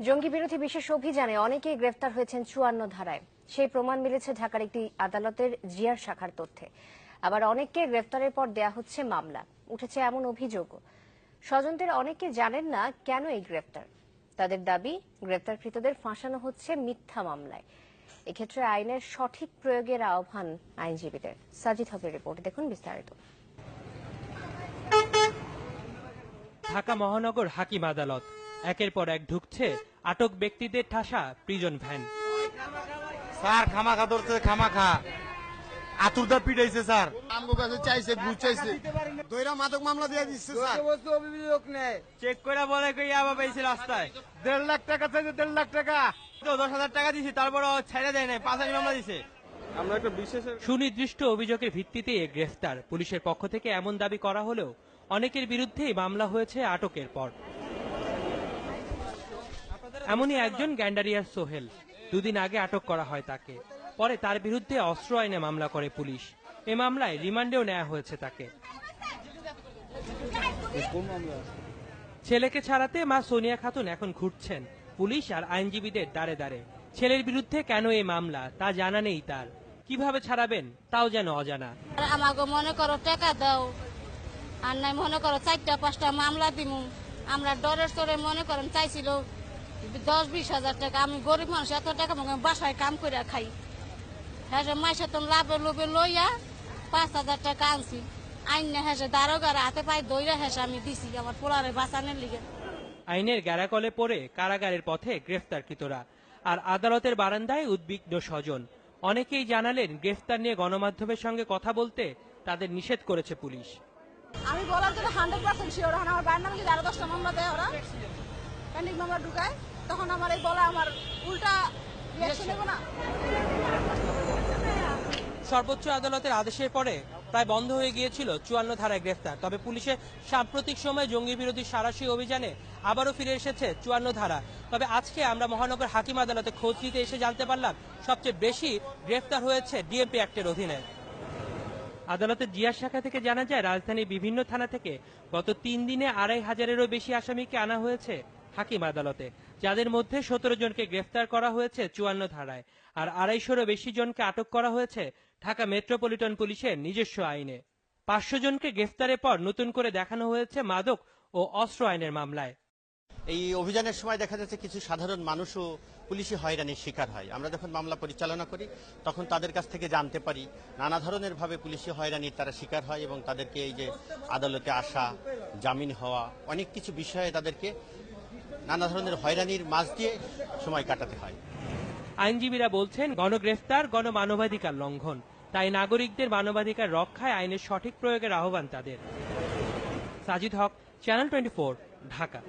জঙ্গি বিরোধী বিশেষ অভিযানে অনেকেই গ্রেফতার হয়েছেন চুয়ান্ন ধারায়। সেই প্রমাণ মিলেছে ঢাকার একটি আদালতের জিয়ার শাখার তথ্যে। আবার অনেককে গ্রেফতারের পর দেয়া হচ্ছে মামলা। উঠেছে এমন অভিযোগ। স্বজনদের অনেকে জানেন না কেন এই গ্রেফতার। তাদের দাবি, গ্রেফতারকৃতদের ফাঁসানো হচ্ছে মিথ্যা মামলায়। এক্ষেত্রে আইনের সঠিক প্রয়োগের আহ্বান আইনজীবীদের। সাজিদ হকের রিপোর্ট। দেখুন বিস্তারিত। ঢাকা মহানগর হাকিম আদালত। একের পর এক ঢুকছে আটক ব্যক্তিদের ঠাসা প্রিজন ভ্যান স্যার খামাখা ধরছে খামাখা। আতুরদা পিটাইছে স্যার। আমগো কাছে চাইছে ঘুষ চাইছে দইরা মাদক মামলা দিয়ে দিচ্ছে স্যার। চেক করে বলে কই আবার পাইছে রাস্তায়। দেড় লাখ টাকা চাইছে দেড় লাখ টাকা। তো দশ হাজার টাকা দিছি তারপর ছেড়ে দেয় নাই পাঁচানি মামলা দিছে। আমরা একটা বিশেষ সুনির্দিষ্ট অভিযোগের ভিত্তিতে গ্রেফতার। পুলিশের পক্ষ থেকে এমন দাবি করা হলেও অনেকের বিরুদ্ধেই মামলা হয়েছে আটকের পর। এমনই একজন গ্যান্ডারিয়ার সোহেল। দুদিন আগে আটক করা হয় তাকে। পরে তার বিরুদ্ধে অস্ত্র আইনে মামলা করে পুলিশ। এ মামলায় রিমান্ডেও নেওয়া হয়েছে তাকে। ছেলেকে ছাড়াতে মা সোনিয়া খাতুন এখন ঘুরছেন। পুলিশ আর আইনজীবীদের দাঁড়ে দাঁড়ে ছেলের বিরুদ্ধে কেন এই মামলা, তা জানা নেই তার। কীভাবে ছাড়াবেন, তাও যেন অজানা। আমাকে মনে করো টাকা দাও। আর নাই মনে করো চারটা, পাঁচটা মামলা দিমু। আমরা ডরের চরে মনে করেন চাইছিল দশ বিশ হাজার টাকা। আমি গরিব মানুষ এত টাকা বাসায় কাম করে খাই। হ্যাঁ মাসে তো লাভে লোভে লইয়া পাঁচ হাজার টাকা আনছি। আইন হেসে দারোগার হাতে পায়ে দইরা হেসে আমি দিছি আমার পোলারে বাঁচানোর লিগে। আইনের গ্যারাকলে পড়ে কারাগারের পথে গ্রেফতারকৃতরা আর আদালতের বারান্দায় উদ্বিগ্ন স্বজন। অনেকেই জানালেন গ্রেফতার নিয়ে গণমাধ্যমের সঙ্গে কথা বলতে তাদের নিষেধ করেছে পুলিশ। আমি বলার জন্য হান্ড্রেড পার্সেন্ট শিওর আমার বাড়ির নামে যদি আরও দশটা মামলা দেয় ওরা। পেন্ডিং মামলা ঢুকায় তখন আমার এই বলা আমার উল্টা রিয়াকশন নেব না। সর্বোচ্চ আদালতের আদেশের পরে প্রায় বন্ধ হয়ে গিয়েছিল চুয়ান্ন ধারায় গ্রেফতার। তবে পুলিশের সাম্প্রতিক সময়ে জঙ্গি বিরোধী সারাশি অভিযানে আবারও ফিরে এসেছে চুয়ান্ন ধারা। তবে আজকে আমরা মহানগর হাকিম আদালতে খোঁজ নিতে এসে জানতে পারলাম সবচেয়ে বেশি গ্রেফতার হয়েছে ডিএমপি অ্যাক্টের অধীনে। আদালতের জিয়ার শাখা থেকে জানা যায় রাজধানীর বিভিন্ন থানা থেকে গত তিন দিনে আড়াই হাজারেরও বেশি আসামিকে আনা হয়েছে হাকিম আদালতে, যাদের মধ্যে সতেরো জনকে গ্রেফতার করা হয়েছে চুয়ান্ন ধারায়, আর আড়াইশোরও বেশি জনকে আটক করা হয়েছে ঢাকা মেট্রোপলিটন পুলিশের নিজস্ব আইনে। পাঁচশো জনকে গ্রেফতারের পর নতুন করে দেখানো হয়েছে মাদক ও অস্ত্র আইনের মামলায়। এই অভিযানের সময় দেখা যাচ্ছে কিছু সাধারণ মানুষও পুলিশি হয়রানির শিকার হয়। আমরা যখন মামলা পরিচালনা করি, তখন তাদের কাছ থেকে জানতে পারি নানা ধরনের ভাবে পুলিশি হয়রানির তারা শিকার হয় এবং তাদেরকে এই যে আদালতে আসা, জামিন হওয়া, অনেক কিছু বিষয়ে তাদেরকে নানা ধরনের হয়রানির মাঝ দিয়ে সময় কাটাতে হয়। আইনজীবীরা বলছেন, গণগ্রেফতার, গণমানবাধিকার লঙ্ঘন। তাই নাগরিকদের মানবাধিকার রক্ষায় আইনের সঠিক প্রয়োগের আহ্বান তাদের। Sajid Haque channel twenty Dhaka.